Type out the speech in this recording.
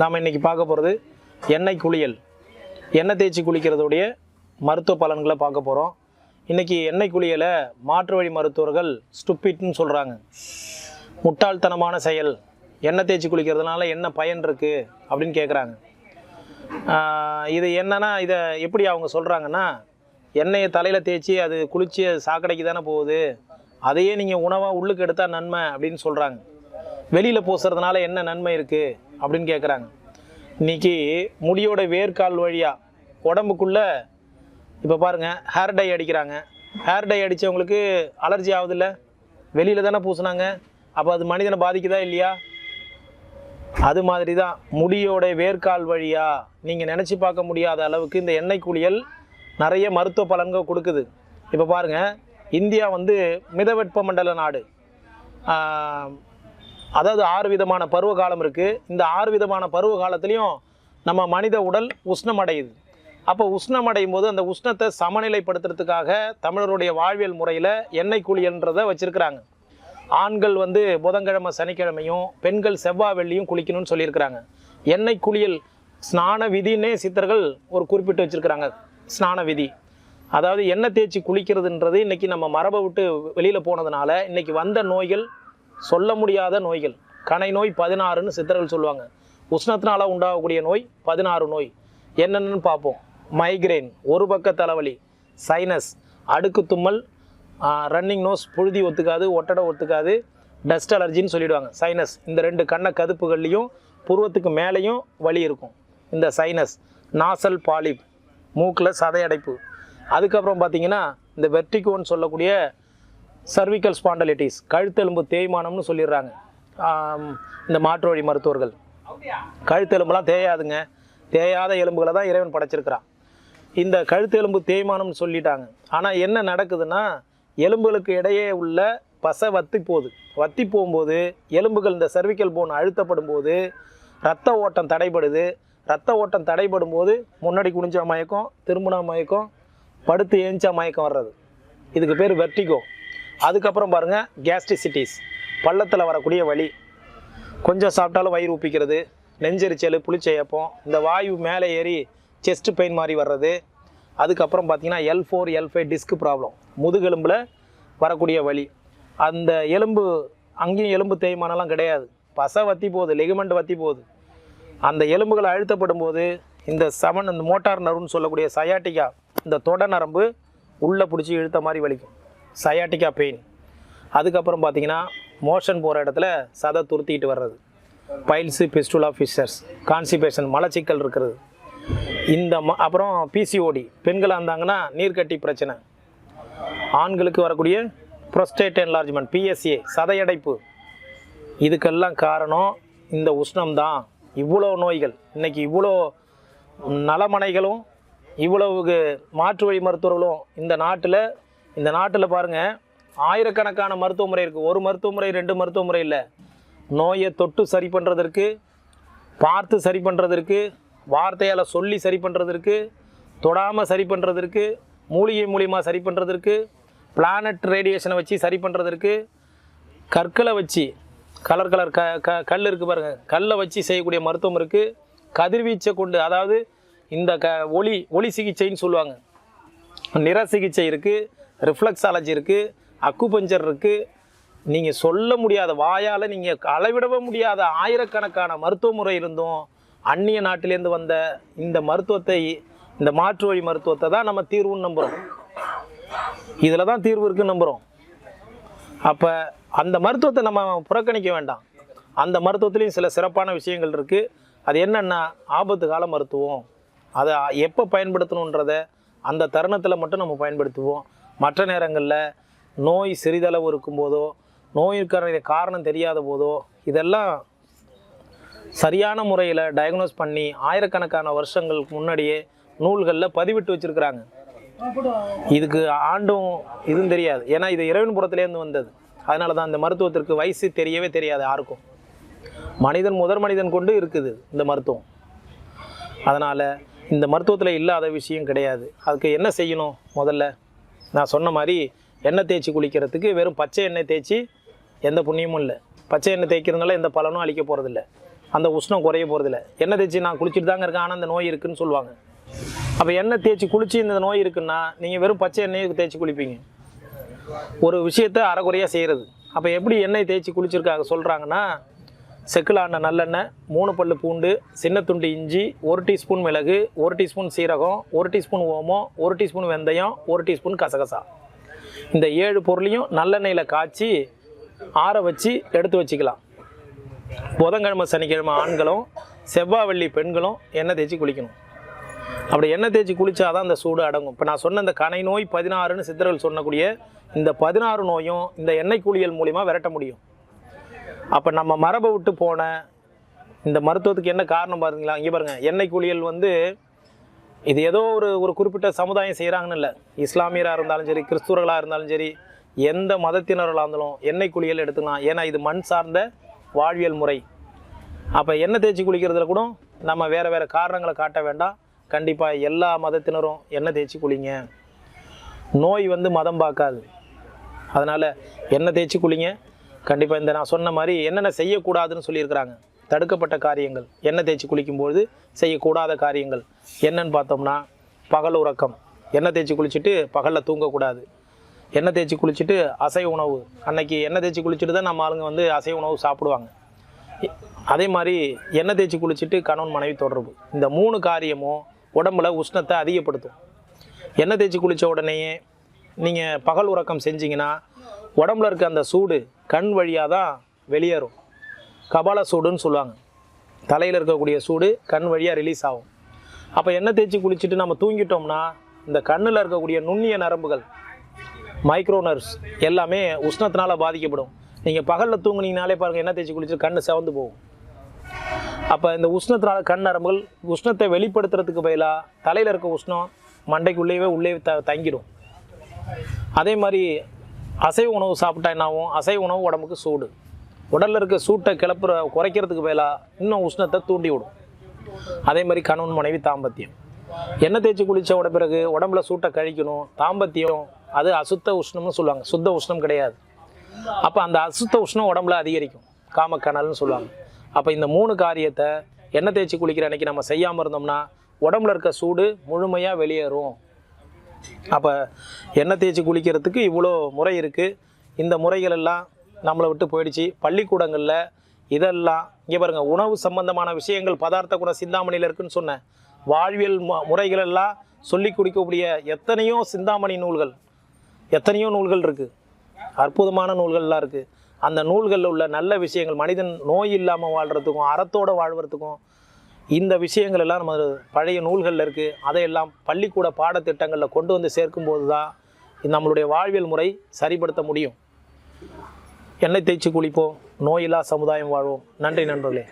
நாம் இன்றைக்கி பார்க்க போகிறது எண்ணெய் குளியல். எண்ணெய் தேய்ச்சி குளிக்கிறதுடைய மருத்துவ பலன்களை பார்க்க போகிறோம் இன்றைக்கி எண்ணெய் குளியலை மாற்று வழி மருத்துவர்கள் ஸ்டுப்பிட்னு சொல்கிறாங்க முட்டாள்தனமான செயல். எண்ணெய் தேய்ச்சி குளிக்கிறதுனால என்ன பயன் இருக்குது அப்படின்னு கேட்குறாங்க இது என்னன்னா இதை எப்படி அவங்க சொல்கிறாங்கன்னா எண்ணெயை தலையில் தேய்ச்சி அது குளிச்சு சாக்கடைக்கு தானே போகுது. அதையே நீங்கள் உணவாக உள்ளுக்கு எடுத்தால் நன்மை அப்படின்னு சொல்கிறாங்க வெளியில் பூசுறதுனால என்ன நன்மை இருக்குது அப்படின்னு கேட்குறாங்க இன்றைக்கி முடியோட வேர்க்கால் வழியாக உடம்புக்குள்ளே இப்போ பாருங்கள் ஹேர் டை அடிக்கிறாங்க. ஹேர் டை அடித்தவங்களுக்கு அலர்ஜி ஆகுதில்ல? வெளியில் தானே பூசுனாங்க. அப்போ அது மனிதனை பாதிக்குதா இல்லையா? அது மாதிரி தான் முடியோட வேர்க்கால் வழியாக நீங்கள் நினச்சி பார்க்க முடியாத அளவுக்கு இந்த எண்ணெய் குளியல் நிறைய மருத்துவ பலன்கள் கொடுக்குது. இப்போ பாருங்கள் இந்தியா வந்து மிதவெட்ப மண்டல நாடு. அதாவது ஆறு விதமான பருவ காலம் இருக்குது இந்த ஆறு விதமான பருவ காலத்துலேயும் நம்ம மனித உடல் உஷ்ணம் அடையுது அப்போ உஷ்ணம் அடையும் போது அந்த உஷ்ணத்தை சமநிலைப்படுத்துறதுக்காக தமிழருடைய வாழ்வியல் முறையில் எண்ணெய் குளியல்ன்றதை வச்சுருக்கிறாங்க. ஆண்கள் வந்து புதன்கிழமை சனிக்கிழமையும் பெண்கள் செவ்வாய் வெள்ளியும் குளிக்கணும்னு சொல்லியிருக்கிறாங்க. எண்ணெய் குளியல் ஸ்நான விதினே சித்தர்கள் ஒரு குறிப்பிட்டு வச்சுருக்கிறாங்க. ஸ்நான விதி. அதாவது எண்ணெய் தேய்ச்சி குளிக்கிறதுன்றது இன்றைக்கி நம்ம மரபை விட்டு வெளியில் போனதுனால இன்றைக்கி வந்த நோய்கள் சொல்ல முடியாத நோய்கள். கணை நோய் பதினாறுன்னு சித்தர்கள் சொல்லுவாங்க. உஷ்ணத்தினால உண்டாகக்கூடிய நோய் பதினாறு நோய். என்னென்னு பார்ப்போம். மைக்ரைன் ஒரு பக்க தலைவலி சைனஸ் அடுக்கு தும்மல் ரன்னிங் நோஸ் புழுதி ஒத்துக்காது ஒட்டடை ஒத்துக்காது டஸ்ட் அலர்ஜின்னு சொல்லிடுவாங்க. சைனஸ் இந்த ரெண்டு கண்ண கதுப்புகள்லையும் புருவத்துக்கு மேலேயும் வலி இருக்கும். இந்த சைனஸ் நாசல் பாலிப் மூக்கில் சதையடைப்பு. அதுக்கப்புறம் பார்த்திங்கன்னா இந்த வெர்டிகோன்னு சொல்லக்கூடிய சர்விக்கல் ஸ்பாண்டலிட்டிஸ் கழுத்தெலும்பு தேய்மானம்னு சொல்லிடுறாங்க. இந்த மாற்று வழி மருத்துவர்கள். கழுத்தெலும்புலாம் தேயாதுங்க. தேயாத எலும்புகளை தான் இறைவன் படைச்சிருக்கிறான். இந்த கழுத்தெலும்பு தேய்மானம்னு சொல்லிட்டாங்க. ஆனால் என்ன நடக்குதுன்னா எலும்புகளுக்கு இடையே உள்ள பசை வத்தி போகுது. வத்தி போகும்போது எலும்புகள் இந்த சர்விக்கல் போன் அழுத்தப்படும் போது ரத்த ஓட்டம் தடைபடுது. ரத்த ஓட்டம் தடைபடும் போது முன்னாடி குனிஞ்சா மயக்கம் திரும்பினா மயக்கம் படுத்து ஏஞ்சா மயக்கம் வர்றது. இதுக்கு பேர் வெர்டிகோ அதுக்கப்புறம் பாருங்கள் கேஸ்ட்ரிசிட்டிஸ் பள்ளத்தில் வரக்கூடிய வலி. கொஞ்சம் சாப்பிட்டாலும் வயிறு உப்பிக்கிறது நெஞ்செரிச்சல் புளிச்சையப்பம் இந்த வாயு மேலே ஏறி செஸ்ட் பெயின் மாதிரி வர்றது. அதுக்கப்புறம் பார்த்தீங்கன்னா L four L five disc problem முதுகெலும்பில் வரக்கூடிய வலி. அந்த எலும்பு அங்கேயும் எலும்பு தேய்மானம்லாம் கிடையாது. பசை வத்தி போகுது லெகுமெண்ட் வத்தி போகுது. அந்த எலும்புகள் அழுத்தப்படும் போது இந்த செவன் இந்த மோட்டார் நருன்னு சொல்லக்கூடிய சயாட்டிக்கா இந்த தொட நரம்பு உள்ளே பிடிச்சி இழுத்த மாதிரி வலிக்கும். சயாட்டிக்கா பெயின் அதுக்கப்புறம் பார்த்தீங்கன்னா மோஷன் போகிற இடத்துல சதை துருத்திக்கிட்டு வர்றது. பைல்ஸு பிஸ்டுலா ஃபிஷர்ஸ் கான்ஸ்டிபேஷன் மலச்சிக்கல் இருக்கிறது. இந்த ம அப்புறம் பிசிஓடி பெண்களாக இருந்தாங்கன்னா நீர்க்கட்டி பிரச்சனை. ஆண்களுக்கு வரக்கூடிய ப்ரொஸ்டேட் என்லார்ஜ்மெண்ட் பிஎஸ்ஏ சதையடைப்பு. இதுக்கெல்லாம் காரணம் இந்த உஷ்ணம்தான். இவ்வளோ நோய்கள். இன்னைக்கு இவ்வளோ நலமனைகளும் இவ்வளவு மாற்று வழி மருத்துவர்களும் இந்த நாட்டில் இந்த நாட்டில் பாருங்கள் ஆயிரக்கணக்கான மருத்துவமுறை இருக்குது ஒரு மருத்துவமுறை ரெண்டு மருத்துவமுறை இல்லை. நோயை தொட்டு சரி பண்ணுறதற்கு பார்த்து சரி பண்ணுறதற்கு வார்த்தையால் சொல்லி சரி பண்ணுறதற்கு தொடாமல் சரி பண்ணுறதற்கு மூலிகை மூலியமாக சரி பண்ணுறதற்கு பிளானட் ரேடியேஷனை வச்சு சரி பண்ணுறதற்கு கற்களை வச்சு கலர் கலர் க க கல் இருக்குது பாருங்கள் கல்லை வச்சு செய்யக்கூடிய மருத்துவம் இருக்குது கதிர்வீச்சை கொண்டு அதாவது இந்த க ஒளி ஒளி சிகிச்சைன்னு சொல்லுவாங்க. நிற சிகிச்சை இருக்குது ரிஃப்ளெக்ஸாலஜி இருக்குது அக்குபஞ்சர் இருக்குது நீங்கள் சொல்ல முடியாத வாயால் நீங்கள் அளவிடவே முடியாத ஆயிரக்கணக்கான மருத்துவ முறை இருந்தும் அந்நிய நாட்டிலேருந்து வந்த இந்த மருத்துவத்தை இந்த மாற்று வழி மருத்துவத்தை தான் நம்ம தீர்வுன்னு நம்புகிறோம் இதில் தான் தீர்வு இருக்குன்னு நம்புகிறோம் அப்போ அந்த மருத்துவத்தை நம்ம புறக்கணிக்க வேண்டாம். அந்த மருத்துவத்துலேயும் சில சிறப்பான விஷயங்கள் இருக்குது அது என்னென்னா ஆபத்து கால மருத்துவம். அதை எப்போ பயன்படுத்தணுன்றதை அந்த தருணத்தில் மட்டும் நம்ம பயன்படுத்துவோம். மற்ற நேரங்களில் நோய் சிறிதளவு இருக்கும்போதோ நோய்க்கான காரணம் தெரியாத போதோ இதெல்லாம் சரியான முறையில் டயக்னோஸ் பண்ணி ஆயிரக்கணக்கான வருஷங்களுக்கு முன்னாடியே நூல்களில் பதிவிட்டு வச்சுருக்கிறாங்க. இதுக்கு ஆண்டும் இதுவும் தெரியாது. ஏன்னா இது இறைவன் புறத்துலேருந்து வந்தது. அதனால தான் இந்த மருத்துவத்திற்கு வயசு தெரியவே தெரியாது யாருக்கும். மனிதன் முதல் மனிதன் கொண்டு இருக்குது இந்த மருத்துவம். அதனால் இந்த மருத்துவத்தில் இல்லாத விஷயம் கிடையாது. அதுக்கு என்ன செய்யணும் முதல்ல? நான் சொன்ன மாதிரி எண்ணெய் தேய்ச்சி குளிக்கிறதுக்கு வெறும் பச்சை எண்ணெய் தேய்ச்சி எந்த புண்ணியமும் இல்லை. பச்சை எண்ணெய் தேய்க்கிறதுனால எந்த பலனும் அழிக்க போகிறதில்ல அந்த உஷ்ணம் குறைய போகிறதில்ல எண்ணெய் தேய்ச்சி நான் குளிச்சுட்டு தாங்க இருக்கேன் ஆனால் அந்த நோய் இருக்குன்னு சொல்லுவாங்க. அப்போ எண்ணெய் தேய்ச்சி குளித்து இந்த நோய் இருக்குன்னா நீங்கள் வெறும் பச்சை எண்ணெய் தேய்ச்சி குளிப்பீங்க. ஒரு விஷயத்தை அறகுறையாக செய்கிறது அப்போ எப்படி எண்ணெய் தேய்ச்சி குளிச்சிருக்காங்க சொல்கிறாங்கன்னா செக்குலான நல்லெண்ணெய் மூணு பல்லு பூண்டு சின்ன துண்டு இஞ்சி ஒரு டீஸ்பூன் மிளகு ஒரு டீஸ்பூன் சீரகம் ஒரு டீஸ்பூன் ஓமம் ஒரு டீஸ்பூன் வெந்தயம் ஒரு டீஸ்பூன் கசகசா. இந்த ஏழு பொருளையும் நல்லெண்ணெயில் காய்ச்சி ஆற வச்சு எடுத்து வச்சுக்கலாம். புதன்கிழமை சனிக்கிழமை ஆண்களும் செவ்வாய் வெள்ளி பெண்களும் எண்ணெய் தேய்ச்சி குளிக்கணும். அப்படி எண்ணெய் தேய்ச்சி குளித்தாதான் அந்த சூடு அடங்கும். இப்போ நான் சொன்ன இந்த கனை நோய் பதினாறுன்னு சித்தர்கள் சொன்னக்கூடிய இந்த பதினாறு நோயும் இந்த எண்ணெய் குளியல் மூலிமா விரட்ட முடியும். அப்போ நம்ம மரபை விட்டு போன இந்த மருத்துவத்துக்கு என்ன காரணம் பாருங்களா? இங்கே பாருங்கள் எண்ணெய் குளியல் வந்து இது ஏதோ ஒரு ஒரு குறிப்பிட்ட சமுதாயம் செய்கிறாங்கன்னு இல்லை. இஸ்லாமியராக இருந்தாலும் சரி கிறிஸ்துவர்களாக இருந்தாலும் சரி எந்த மதத்தினர்களாக இருந்தாலும் எண்ணெய் குளியல் எடுத்துக்கலாம். ஏன்னா இது மண் சார்ந்த வாழ்வியல் முறை. அப்போ எண்ணெய் தேய்ச்சி குளிக்கிறதுல கூட நம்ம வேறு வேறு காரணங்களை காட்ட வேண்டாம். கண்டிப்பாக எல்லா மதத்தினரும் எண்ணெய் தேய்ச்சி குளிங்க. நோய் வந்து மதம் பார்க்காது. அதனால் எண்ணெய் தேய்ச்சி குளிங்க. கண்டிப்பாக இந்த நான் சொன்ன மாதிரி என்னென்ன செய்யக்கூடாதுன்னு சொல்லியிருக்கிறாங்க. தடுக்கப்பட்ட காரியங்கள். எண்ணெய் தேய்ச்சி குளிக்கும்போது செய்யக்கூடாத காரியங்கள். என்னன்னு பார்த்தோம்னா பகல் உறக்கம். எண்ணெய் தேய்ச்சி குளிச்சுட்டு பகலில் தூங்கக்கூடாது. எண்ணெய் தேய்ச்சி குளிச்சுட்டு அசைவ உணவு. அன்னைக்கு எண்ணெய் தேய்ச்சி குளிச்சுட்டு தான் நம்ம ஆளுங்க வந்து அசைவ உணவு சாப்பிடுவாங்க. அதே மாதிரி எண்ணெய் தேய்ச்சி குளிச்சுட்டு கணவன் மனைவி தொடர்பு. இந்த மூணு காரியமும் உடம்புல உஷ்ணத்தை அதிகப்படுத்தும். எண்ணெய் தேய்ச்சி குளித்த உடனேயே நீங்கள் பகல் உறக்கம் செஞ்சீங்கன்னா உடம்புல இருக்க அந்த சூடு கண் வழியாக தான் வெளியேறும். கபால சூடுன்னு சொல்லுவாங்க. தலையில் இருக்கக்கூடிய சூடு கண் வழியாக ரிலீஸ் ஆகும். அப்போ எண்ணெய் தேய்ச்சி குளிச்சுட்டு நம்ம தூங்கிட்டோம்னா இந்த கண்ணில் இருக்கக்கூடிய நுண்ணிய நரம்புகள் மைக்ரோ எல்லாமே உஷ்ணத்தினால் பாதிக்கப்படும். நீங்கள் பகலில் தூங்குனீங்கனாலே பாருங்கள் எண்ணெய் தேய்ச்சி குளிச்சு கண் செவந்து போகும். அப்போ இந்த உஷ்ணத்தினால கண் நரம்புகள் உஷ்ணத்தை வெளிப்படுத்துறதுக்கு பதிலாக தலையில் இருக்க உஷ்ணம் மண்டைக்குள்ளேயே உள்ளே த தங்கிடும். அதே மாதிரி அசைவ உணவு சாப்பிட்டா என்ன ஆகும் அசைவ உணவு உடம்புக்கு சூடு. உடலில் இருக்க சூட்டை கிளப்புற குறைக்கிறதுக்கு பதிலாக இன்னும் உஷ்ணத்தை தூண்டி விடும். அதே மாதிரி கணவன் மனைவி தாம்பத்தியம். எண்ணெய் தேய்ச்சி குளித்த உட பிறகு உடம்புல சூட்டை கழிக்கணும். தாம்பத்தியம் அது அசுத்த உஷ்ணம்னு சொல்லுவாங்க. சுத்த உஷ்ணம் கிடையாது. அப்போ அந்த அசுத்த உஷ்ணம் உடம்புல அதிகரிக்கும். காமக்கணல்னு சொல்லுவாங்க. அப்போ இந்த மூணு காரியத்தை எண்ணெய் தேய்ச்சி குளிக்கிற அன்னைக்கு நம்ம செய்யாமல் இருந்தோம்னா உடம்புல இருக்க சூடு முழுமையாக வெளியேறும். அப்போ எண்ணெய் தேய்ச்சி குளிக்கிறதுக்கு இவ்வளோ முறை இருக்குது இந்த முறைகள் எல்லாம் நம்மளை விட்டு போயிடுச்சு. பள்ளிக்கூடங்களில் இதெல்லாம் இங்கே பாருங்கள் உணவு சம்பந்தமான விஷயங்கள் பதார்த்த குண சிந்தாமணியில் இருக்குன்னு சொன்னேன். வாழ்வியல் மு- முறைகள் எல்லாம் சொல்லி கொடுக்கக்கூடிய எத்தனையோ சிந்தாமணி நூல்கள் எத்தனையோ நூல்கள் இருக்குது அற்புதமான நூல்கள்லாம் இருக்குது அந்த நூல்களில் உள்ள நல்ல விஷயங்கள் மனிதன் நோய் இல்லாமல் வாழ்கிறதுக்கும் அறத்தோடு வாழ்வதுக்கும் இந்த விஷயங்கள் எல்லாம் நம்ம பழைய நூல்களில் இருக்குது அதையெல்லாம் பள்ளிக்கூட பாடத்திட்டங்களில் கொண்டு வந்து சேர்க்கும்போது தான் நம்மளுடைய வாழ்வியல் முறை சரிப்படுத்த முடியும். எண்ணெய் தேய்ச்சி குளிப்போம். நோயில்லா சமுதாயம் வாழ்வோம். நன்றி நண்பர்களே.